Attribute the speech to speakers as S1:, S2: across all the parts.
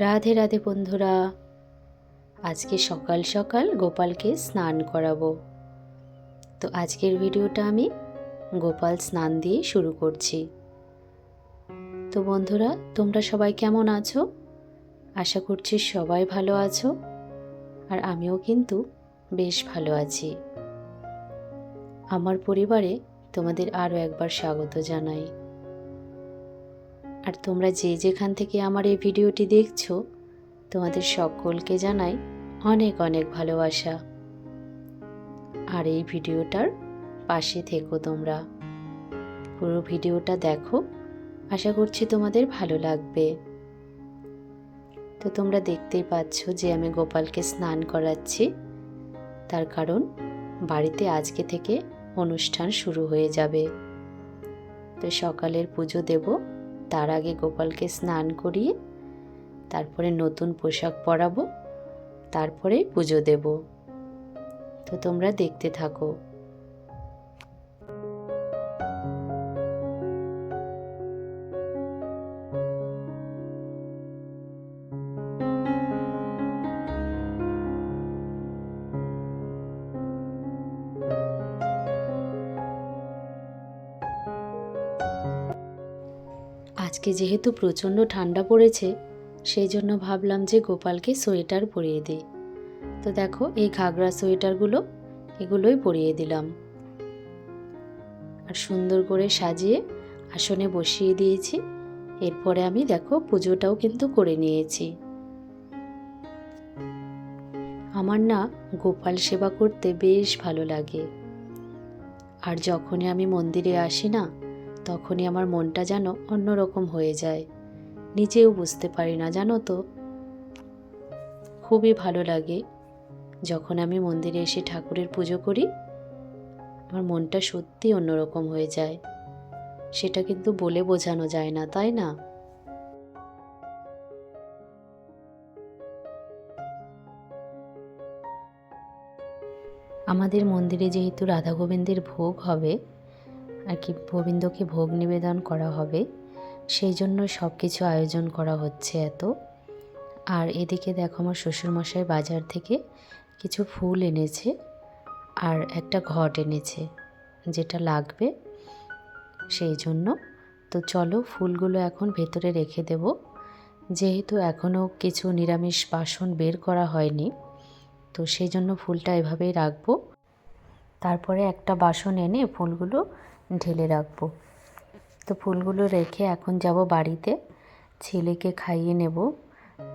S1: রাধে রাধে বন্ধুরা, আজকে সকাল সকাল গোপালকে স্নান করাবো। তো আজকের ভিডিওটা আমি গোপাল স্নান দিয়ে শুরু করছি। তো বন্ধুরা, তোমরা সবাই কেমন আছো? আশা করছি সবাই ভালো আছো, আর আমিও কিন্তু বেশ ভালো আছি। আমার পরিবারে তোমাদের আরও একবার স্বাগত জানাই। আর তোমরা যে যেখান থেকে আমার এই ভিডিওটি দেখছ, তোমাদের সকলকে জানাই অনেক অনেক ভালোবাসা। আর এই ভিডিওটার পাশে থেকো তোমরা। পুরো ভিডিওটা দেখো, আশা করছি তোমাদের ভালো লাগবে। তো তোমরা দেখতেই পাচ্ছ যে আমি গোপালকে স্নান করাচ্ছি। তার কারণ বাড়িতে আজকে থেকে অনুষ্ঠান শুরু হয়ে যাবে। তো সকালের পুজো দেবো। তার আগে গোপালকে স্নান করিয়ে তারপরে নতুন পোশাক পরাবো, তারপরে পুজো দেব। তো তোমরা দেখতে থাকো। আজকে যেহেতু প্রচণ্ড ঠান্ডা পড়েছে, সেই জন্য ভাবলাম যে গোপালকে সোয়েটার পরিয়ে দিই। তো দেখো, এই ঘাগরা সোয়েটারগুলো, এগুলোই পরিয়ে দিলাম। আর সুন্দর করে সাজিয়ে আসনে বসিয়ে দিয়েছি। এরপরে আমি দেখো, পুজোটাও কিন্তু করে নিয়েছি। আমার না গোপাল সেবা করতে বেশ ভালো লাগে। আর যখনই আমি মন্দিরে আসি না তখনই আমার মনটা যেন অন্যরকম হয়ে যায়। নিজেও বুঝতে পারি না, জানো তো? খুবই ভালো লাগে যখন আমি মন্দিরে এসে ঠাকুরের পুজো করি, আমার মনটা সত্যি অন্যরকম হয়ে যায়। সেটা কিন্তু বলে বোঝানো যায় না, তাই না? আমাদের মন্দিরে যেহেতু রাধা গোবিন্দের ভোগ হবে আর কি গোবিন্দকে ভোগ নিবেদন করা হবে। সেই জন্য সব কিছু আয়োজন করা হচ্ছে এত। আর এদিকে দেখো আমার শ্বশুরমশাই বাজার থেকে কিছু ফুল এনেছে আর একটা ঘট এনেছে, যেটা লাগবে সেই জন্য। তো চলো ফুলগুলো এখন ভেতরে রেখে দেব। যেহেতু এখনও কিছু নিরামিষ বাসন বের করা হয়নি, তো সেই জন্য ফুলটা এভাবেই রাখব। তারপরে একটা বাসন এনে ফুলগুলো ঢেলে রাখব। তো ফুলগুলো রেখে এখন যাব বাড়িতে। ছেলেকে খাইয়ে নেব।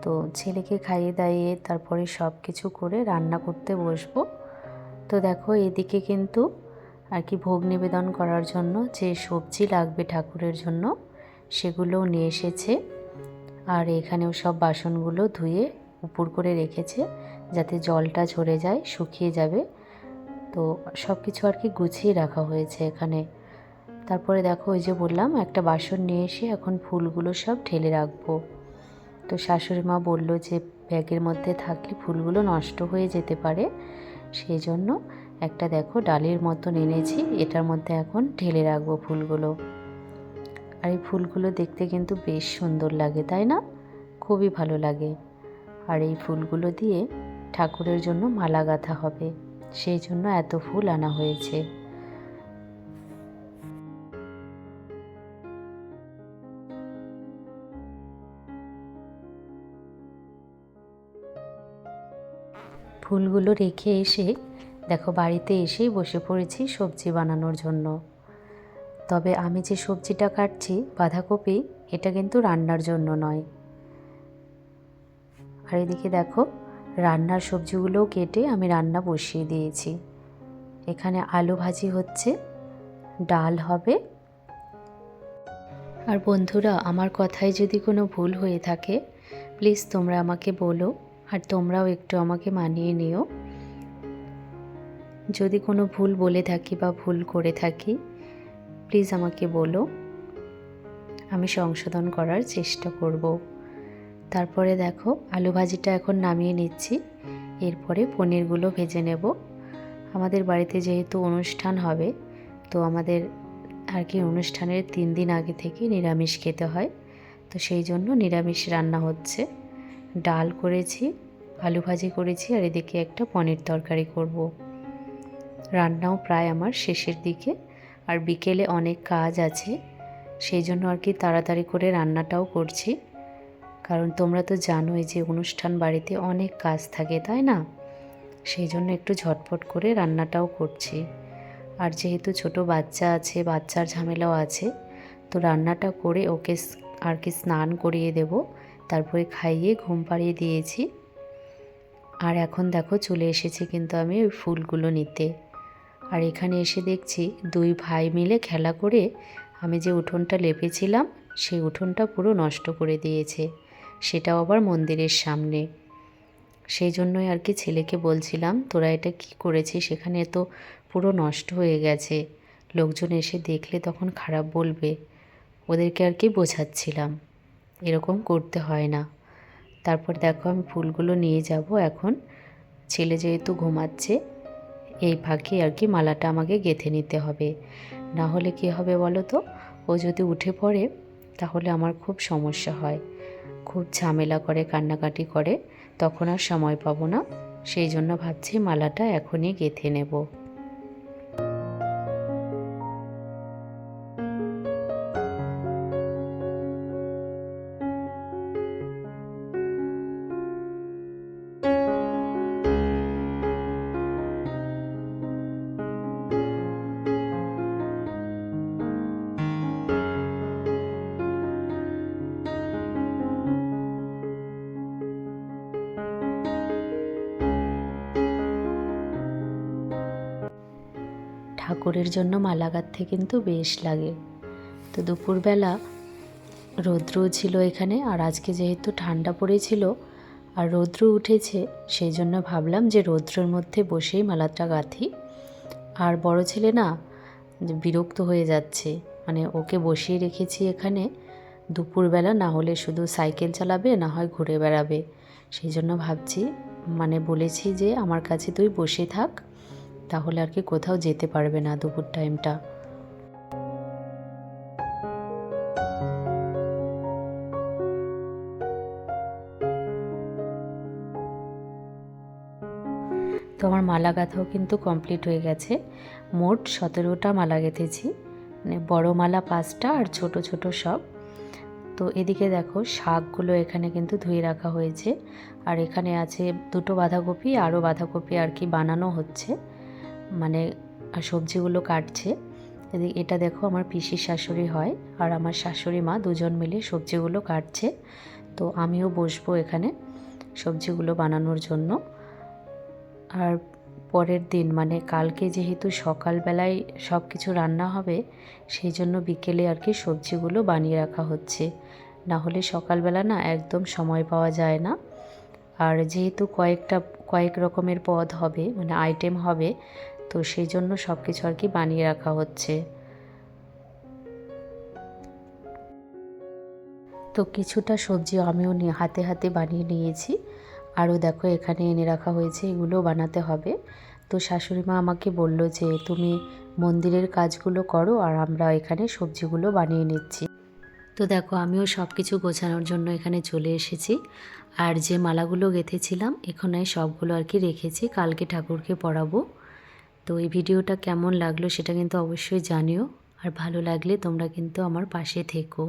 S1: তো ছেলেকে খাইয়ে দাইয়ে তারপরে সব কিছু করে রান্না করতে বসবো। তো দেখো এদিকে কিন্তু আর কি ভোগ নিবেদন করার জন্য যে সবজি লাগবে ঠাকুরের জন্য, সেগুলোও নিয়ে এসেছে। আর এখানেও সব বাসনগুলো ধুয়ে উপর করে রেখেছে যাতে জলটা ঝরে যায়, শুকিয়ে যাবে। তো সব কিছু আর কি গুছিয়ে রাখা হয়েছে এখানে। তারপরে দেখো ওই যে বললাম, একটা বাসন নিয়ে এসে এখন ফুলগুলো সব ঢেলে রাখব। তো শাশুড়ি মা বলল যে ব্যাগের মধ্যে থাকলে ফুলগুলো নষ্ট হয়ে যেতে পারে। সেই জন্য একটা দেখো ডালের মতন এনেছি, এটার মধ্যে এখন ঢেলে রাখব ফুলগুলো। আর এই ফুলগুলো দেখতে কিন্তু বেশ সুন্দর লাগে, তাই না? খুবই ভালো লাগে। আর এই ফুলগুলো দিয়ে ঠাকুরের জন্য মালা গাঁথা হবে। সেই জন্য এত ফুল আনা হয়েছে। ফুলগুলো রেখে এসে দেখো বাড়িতে এসেই বসে পড়েছি সবজি বানানোর জন্য। তবে আমি যে সবজিটা কাটছি বাঁধাকপি, এটা কিন্তু রান্নার জন্য নয়। আর এদিকে দেখো, রান্নার সবজিগুলোও কেটে আমি রান্না বসিয়ে দিয়েছি। এখানে আলু ভাজি হচ্ছে, ডাল হবে। আর বন্ধুরা, আমার কথায় যদি কোনো ভুল হয়ে থাকে প্লিজ তোমরা আমাকে বলো। আর তোমরাও একটু আমাকে মানিয়ে নিও। যদি কোনো ভুল বলে থাকি বা ভুল করে থাকি প্লিজ আমাকে বলো। আমি সংশোধন করার চেষ্টা করব। তারপরে দেখো, আলু ভাজিটা এখন নামিয়ে নিচ্ছি। এরপরে পনিরগুলো ভেজে নেব। আমাদের বাড়িতে যেহেতু অনুষ্ঠান হবে, তো আমাদের আর কি অনুষ্ঠানের তিন দিন আগে থেকে নিরামিষ খেতে হয়। তো সেই জন্য নিরামিষ রান্না হচ্ছে। ডাল করেছি, আলু ভাজি করেছি আর এদিকে একটা পনির তরকারি করব। রান্নাও প্রায় আমার শেষের দিকে আর বিকেলে অনেক কাজ আছে, সেই জন্য আর কি তাড়াতাড়ি করে রান্নাটাও করছি। কারণ তোমরা তো জানোই যে অনুষ্ঠান বাড়িতে অনেক কাজ থাকে, তাই না? সেই জন্য একটু ঝটপট করে রান্নাটাও করছি। আর যেহেতু ছোট বাচ্চা আছে, বাচ্চার ঝামেলাও আছে, তো রান্নাটা করে ওকে আর কি স্নান করিয়ে দেব। তারপরে খাইয়ে ঘুম পাড়িয়ে দিয়েছি। আর এখন দেখো চলে এসেছি কিন্তু আমি ওই ফুলগুলো নিতে। আর এখানে এসে দেখছি দুই ভাই মিলে খেলা করে আমি যে উঠোনটা লেপেছিলাম, সেই উঠোনটা পুরো নষ্ট করে দিয়েছে। সেটাও আবার মন্দিরের সামনে। সেই জন্যই আর কি ছেলেকে বলছিলাম, তোরা এটা কি করেছিস? সেখানে তো পুরো নষ্ট হয়ে গেছে। লোকজন এসে দেখলে তখন খারাপ বলবে। ওদেরকে আর কি বোঝাচ্ছিলাম। এরকম করতে হয় না। তারপর দেখো আমি ফুলগুলো নিয়ে যাব এখন। ছেলে যেহেতু ঘুমাচ্ছে, এই ফাঁকে আর কি মালাটা আমাকে গেঁথে নিতে হবে। না হলে কী হবে বলো তো? ও যদি উঠে পড়ে, তাহলে আমার খুব সমস্যা হয়। খুব ঝামেলা করে, কান্নাকাটি করে। তখন আর সময় পাবো না। সেই জন্য ভাবছি মালাটা এখনই গেঁথে নেব। ঠাকুরের জন্য মালা গাঁথতে কিন্তু বেশ লাগে। তো দুপুরবেলা রৌদ্র ছিল এখানে, আর আজকে যেহেতু ঠান্ডা পড়েছিল আর রৌদ্র উঠেছে, সেই জন্য ভাবলাম যে রৌদ্রের মধ্যে বসেই মালাটা গাঁথি। আর বড় ছেলে না বিরক্ত হয়ে যাচ্ছে মানে ওকে বসিয়ে রেখেছি এখানে, দুপুরবেলা না হলে শুধু সাইকেল চালাবে, না হয় ঘুরে বেড়াবে। সেই জন্য ভাবছি মানে বলেছি যে আমার কাছে তুই বসে থাক তাহলে আর কি কোথাও যেতে পারবে না দুপুর টাইমটা। তো আমার মালা গাঁথাও কিন্তু কমপ্লিট হয়ে গেছে। মোট সতেরোটা মালা গেঁথেছি। মানে বড় মালা পাঁচটা আর ছোট ছোট সব। তো এদিকে দেখো শাকগুলো এখানে কিন্তু ধুয়ে রাখা হয়েছে। আর এখানে আছে দুটো বাঁধাকপি, আরও বাঁধাকপি আর কি বানানো হচ্ছে। মানে সবজিগুলো কাটছে। এটা দেখো আমার পিসির শাশুড়ি হয় আর আমার শাশুড়ি মা দুজন মিলে সবজিগুলো কাটছে। তো আমিও বসবো এখানে সবজিগুলো বানানোর জন্য। আর পরের দিন মানে কালকে যেহেতু সকালবেলায় সব কিছু রান্না হবে, সেই জন্য বিকেলে আর কি সবজিগুলো বানিয়ে রাখা হচ্ছে। না হলে সকালবেলা না একদম সময় পাওয়া যায় না। আর যেহেতু কয়েকটা, কয়েক রকমের পদ হবে মানে আইটেম হবে তো সেই জন্য সব কিছু আর কি বানিয়ে রাখা হচ্ছে। তো কিছুটা সবজি আমিও হাতে হাতে বানিয়ে নিয়েছি। আরও দেখো এখানে এনে রাখা হয়েছে, এগুলো বানাতে হবে। তো শাশুড়ি মা আমাকে বলল যে, তুমি মন্দিরের কাজগুলো করো আর আমরা এখানে সবজিগুলো বানিয়ে নিচ্ছি। তো দেখো আমিও সব কিছু গোছানোর জন্য এখানে চলে এসেছি। আর যে মালাগুলো গেঁথেছিলাম, এখানে সবগুলো আর কি রেখেছি। কালকে ঠাকুরকে পরাবো তো এই ভিডিওটা কেমন লাগল সেটা কিন্তু অবশ্যই জানিও। আর ভালো লাগলে তোমরা কিন্তু আমার পাশে থেকো।